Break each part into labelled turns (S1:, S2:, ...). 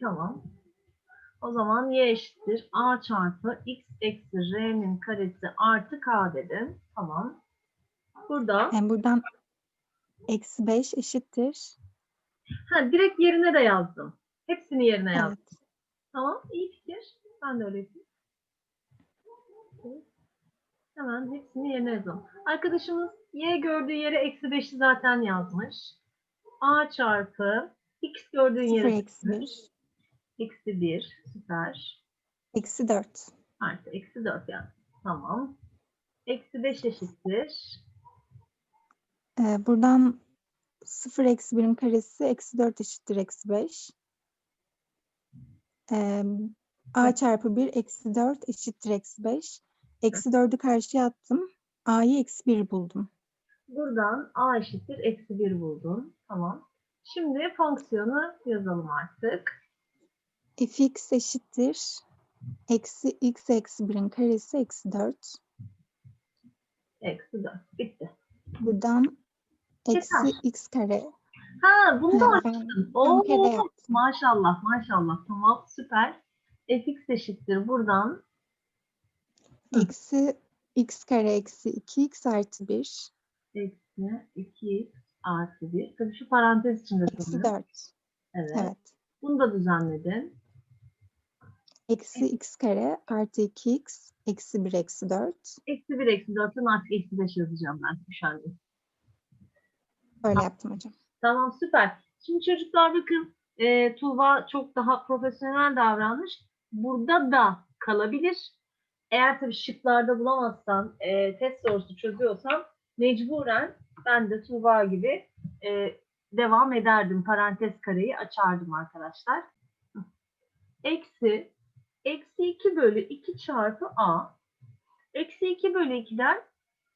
S1: Tamam. O zaman y eşittir a çarpı x eksi r'nin karesi artı k dedim. Tamam. Burada
S2: Yani buradan eksi 5 eşittir.
S1: ha, direkt yerine de yazdım. Hepsini yerine yazdım.
S2: Evet.
S1: Tamam. iyi fikir. Ben de öyle yapayım. Hemen hepsini yerine yazalım. Arkadaşımız y gördüğü yere eksi 5'i zaten yazmış. a çarpı x gördüğün
S2: 0
S1: yere
S2: eksi 1.
S1: eksi 1. Süper.
S2: Eksi 4.
S1: Artı eksi 4 yani. Tamam. Eksi 5 eşittir.
S2: Ee, buradan 0 eksi 1'in karesi eksi 4 eşittir eksi 5. Ee, a çarpı 1 eksi 4 eşittir eksi 5. Eksi 4'ü karşıya attım. a'yı eksi 1 buldum.
S1: Buradan a eşittir eksi 1 buldun. Tamam. Şimdi fonksiyonu yazalım artık.
S2: Fx eşittir. Eksi x eksi 1'in karesi eksi 4.
S1: Eksi 4. Bitti.
S2: Buradan eksi
S1: Yeter.
S2: x kare.
S1: Ha bunu da
S2: Ha,
S1: açtın. Oo,
S2: kere yaptım.
S1: maşallah maşallah. Tamam süper. fx eşittir buradan Hı.
S2: Eksi x kare eksi 2x artı 1.
S1: eksi 2 artı 1. Tabii şu parantez içinde
S2: Eksi
S1: sanırım.
S2: 4.
S1: Evet.
S2: Evet.
S1: Bunu da düzenledin.
S2: Eksi x kare artı 2x eksi 1 eksi 4.
S1: Eksi 1 eksi 4'ten artık eksi 5 yazacağım ben üşendim.
S2: Böyle yaptım hocam.
S1: Tamam süper. Şimdi çocuklar bakın e, Tuğba çok daha profesyonel davranmış. Burada da kalabilir. Eğer tabii şıklarda bulamazsan, e, test sorusu çözüyorsan mecburen ben de Tuğba gibi e, devam ederdim. Parantez kareyi açardım arkadaşlar. Eksi, eksi 2 bölü 2 çarpı a. Eksi 2 bölü 2'den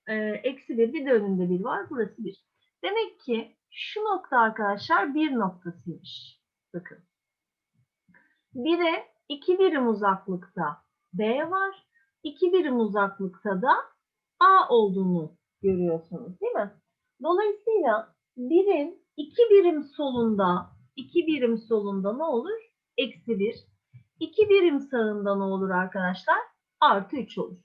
S1: e, eksi 1 bir de önünde 1 var. Burası 1. Demek ki şu nokta arkadaşlar bir noktasıymış. Bakın. 1'e 2 birim uzaklıkta B var. 2 birim uzaklıkta da A olduğunu görüyorsunuz değil mi? Dolayısıyla 1'in 2 birim solunda 2 birim solunda ne olur? Eksi 1. 2 birim sağında ne olur arkadaşlar? Artı 3 olur.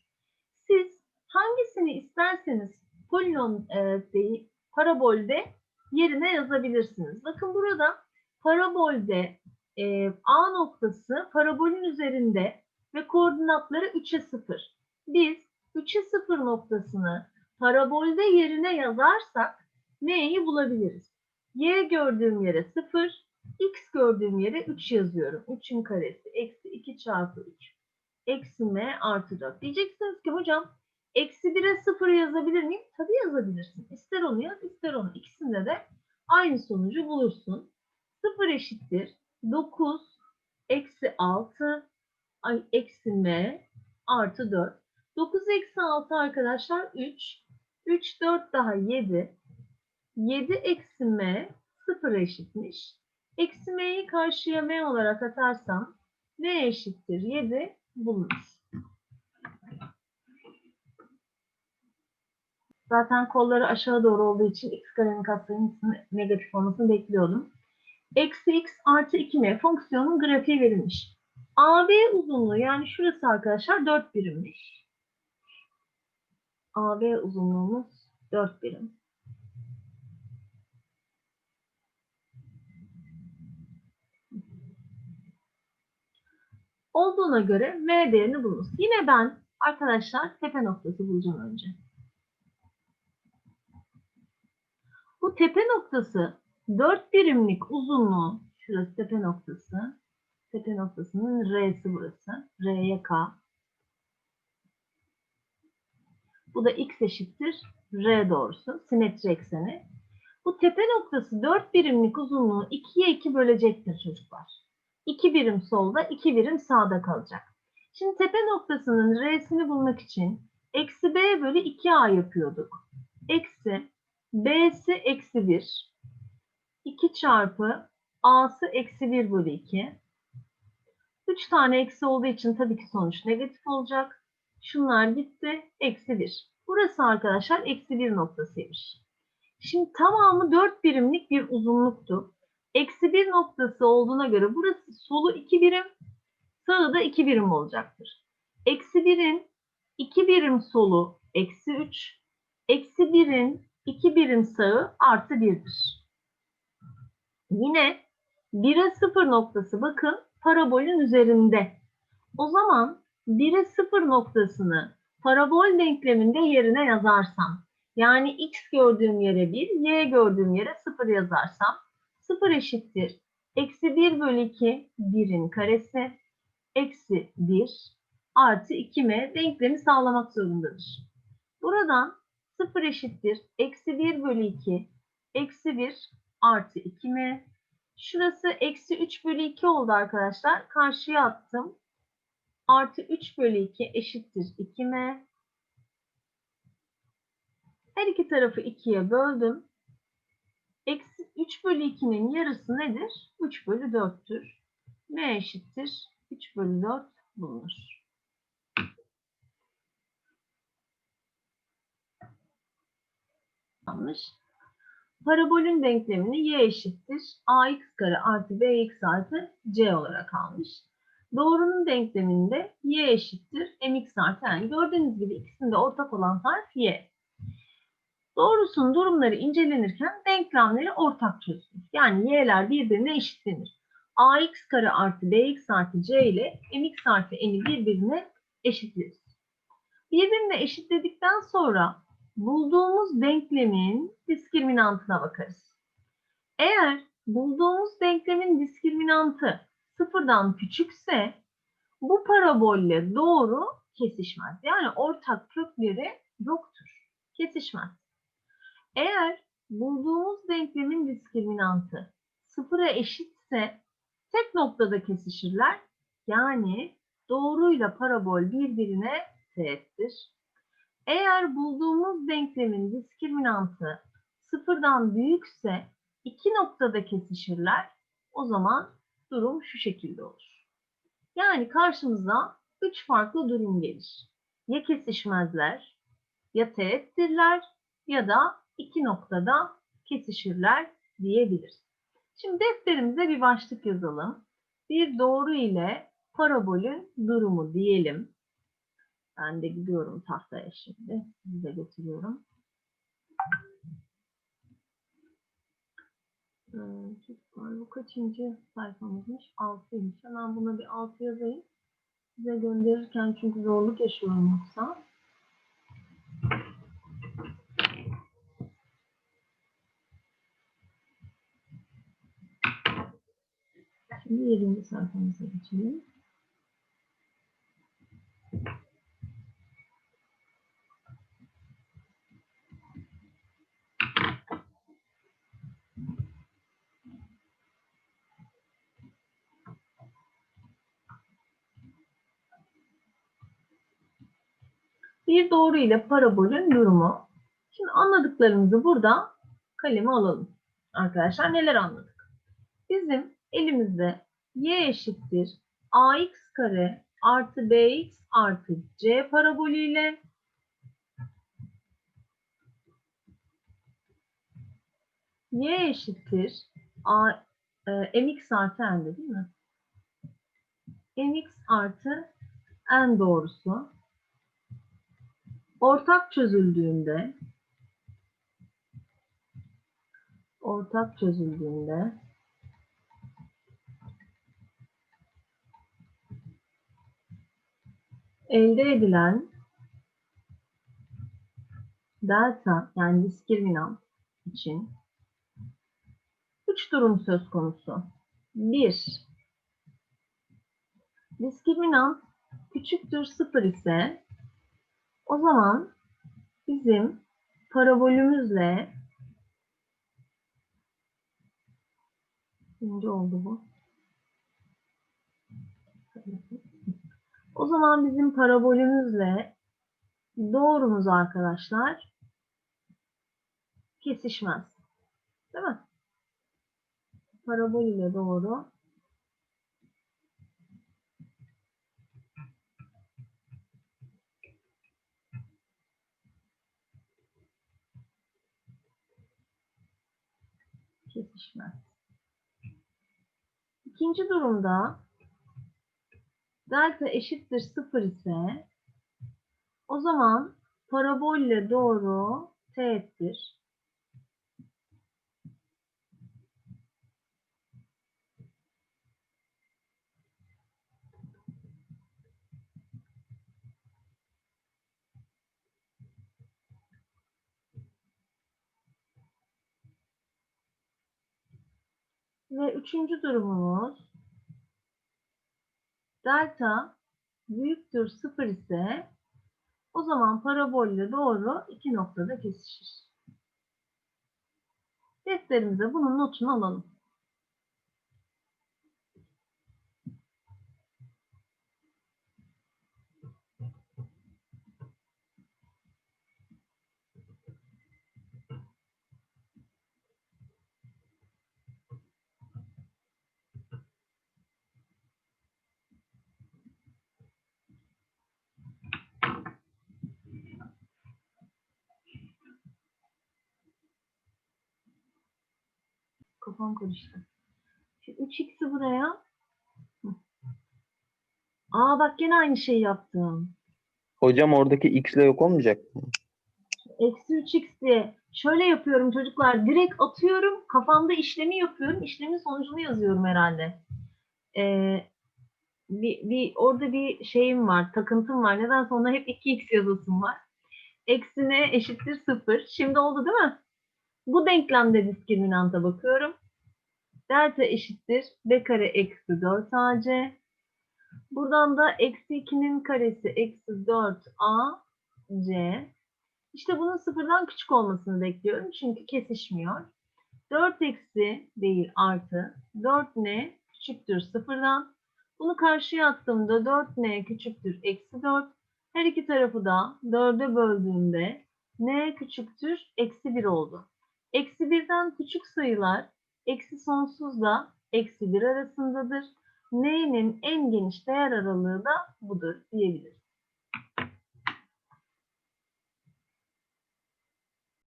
S1: Siz hangisini isterseniz polinom e, değil, parabolde yerine yazabilirsiniz. Bakın burada parabolde e, A noktası parabolün üzerinde ve koordinatları 3'e 0. Biz 3'e 0 noktasını parabolde yerine yazarsak neyi bulabiliriz? Y gördüğüm yere 0, X gördüğüm yere 3 yazıyorum. 3'ün karesi eksi 2 çarpı 3. Eksi M artı 4. Diyeceksiniz ki hocam Eksi 1'e 0 yazabilir miyim? Tabii yazabilirsin. İster onu yaz, ister onu. İkisinde de aynı sonucu bulursun. 0 eşittir 9 eksi 6 ay, eksi m artı 4. 9 eksi 6 arkadaşlar 3. 3, 4 daha 7. 7 eksi m 0 eşitmiş. Eksi m'yi karşıya m olarak atarsam m eşittir 7 bulunur. Zaten kolları aşağı doğru olduğu için x karenin katsayının negatif olmasını bekliyordum. Eksi x artı 2m fonksiyonun grafiği verilmiş. AB uzunluğu yani şurası arkadaşlar 4 birimmiş. AB uzunluğumuz 4 birim. Olduğuna göre m değerini bulunuz. Yine ben arkadaşlar tepe noktası bulacağım önce. Bu tepe noktası 4 birimlik uzunluğu, şurası tepe noktası, tepe noktasının R'si burası, R'ye K. Bu da X eşittir R doğrusu, simetri ekseni. Bu tepe noktası 4 birimlik uzunluğu 2'ye 2 bölecektir çocuklar. 2 birim solda, 2 birim sağda kalacak. Şimdi tepe noktasının R'sini bulmak için eksi B bölü 2A yapıyorduk. Eksi B'si eksi 1. 2 çarpı A'sı eksi 1 bölü 2. 3 tane eksi olduğu için tabii ki sonuç negatif olacak. Şunlar gitti. Eksi 1. Burası arkadaşlar eksi 1 noktasıymış. Şimdi tamamı 4 birimlik bir uzunluktu. Eksi 1 noktası olduğuna göre burası solu 2 birim, sağı da 2 birim olacaktır. Eksi 1'in 2 birim solu eksi 3, eksi 1'in 2 birim sağı artı 1'dir. Yine 1'e 0 noktası bakın parabolün üzerinde. O zaman 1'e 0 noktasını parabol denkleminde yerine yazarsam yani x gördüğüm yere 1, y gördüğüm yere 0 yazarsam 0 eşittir. Eksi 1 bölü 2 1'in karesi eksi 1 artı 2m denklemi sağlamak zorundadır. Buradan 0 eşittir. Eksi 1 bölü 2 eksi 1 artı 2m. Şurası eksi 3 bölü 2 oldu arkadaşlar. Karşıya attım. Artı 3 bölü 2 eşittir 2m. Her iki tarafı 2'ye böldüm. Eksi 3 bölü 2'nin yarısı nedir? 3 bölü 4'tür. M eşittir. 3 bölü 4 bulunur. Yanlış. Parabolün denklemini y eşittir. ax kare artı bx artı c olarak almış. Doğrunun denkleminde y eşittir. mx artı n. Gördüğünüz gibi ikisinde ortak olan harf y. Doğrusunun durumları incelenirken denklemleri ortak çözülür. Yani y'ler birbirine eşitlenir. ax kare artı bx artı c ile mx artı n'i birbirine eşitleriz. Birbirine eşitledikten sonra bulduğumuz denklemin diskriminantına bakarız. Eğer bulduğumuz denklemin diskriminantı sıfırdan küçükse bu parabolle doğru kesişmez. Yani ortak kökleri yoktur. Kesişmez. Eğer bulduğumuz denklemin diskriminantı sıfıra eşitse tek noktada kesişirler. Yani doğruyla parabol birbirine teğettir. Eğer bulduğumuz denklemin diskriminantı sıfırdan büyükse iki noktada kesişirler. O zaman durum şu şekilde olur. Yani karşımıza üç farklı durum gelir. Ya kesişmezler, ya teğettirler ya da iki noktada kesişirler diyebiliriz. Şimdi defterimize bir başlık yazalım. Bir doğru ile parabolün durumu diyelim. Ben de gidiyorum tahtaya şimdi. Size götürüyorum. Ee, Çocuklar bu kaçıncı sayfamızmış? 6'ymış. Hemen buna bir 6 yazayım. Size gönderirken çünkü zorluk yaşıyorum yoksa. Şimdi 7. sayfamıza geçelim. Bir doğru ile parabolün durumu. Şimdi anladıklarımızı burada kaleme alalım. Arkadaşlar neler anladık? Bizim elimizde y eşittir ax kare artı bx artı c parabolüyle y eşittir a, e, mx artı n'de değil mi? mx artı n doğrusu ortak çözüldüğünde ortak çözüldüğünde elde edilen delta yani diskriminant için üç durum söz konusu. Bir, diskriminant küçüktür sıfır ise o zaman bizim parabolümüzle Şimdi oldu bu. O zaman bizim parabolümüzle doğrumuz arkadaşlar kesişmez. Değil mi? Parabol ile doğru kesişmez. İkinci durumda delta eşittir 0 ise o zaman parabolle doğru teğettir. Ve üçüncü durumumuz delta büyüktür 0 ise o zaman parabolle doğru iki noktada kesişir. Defterimize bunun notunu alalım. Kafam karıştı. Şu 3x'i buraya. Aa bak gene aynı şeyi yaptım.
S3: Hocam oradaki x ile yok olmayacak mı?
S1: Eksi 3x diye. Şöyle yapıyorum çocuklar. Direkt atıyorum. Kafamda işlemi yapıyorum. İşlemin sonucunu yazıyorum herhalde. Ee, bir, bir, orada bir şeyim var. Takıntım var. Neden sonra hep 2x yazasım var. Eksi ne eşittir 0. Şimdi oldu değil mi? Bu denklemde diskriminanta bakıyorum. Delta eşittir b kare eksi 4ac. Buradan da eksi 2'nin karesi eksi 4ac. İşte bunun sıfırdan küçük olmasını bekliyorum. Çünkü kesişmiyor. 4 eksi değil artı. 4n küçüktür sıfırdan. Bunu karşıya attığımda 4n küçüktür eksi 4. Her iki tarafı da 4'e böldüğümde n küçüktür eksi 1 oldu. Eksi 1'den küçük sayılar eksi sonsuzla eksi 1 arasındadır. N'nin en geniş değer aralığı da budur diyebiliriz.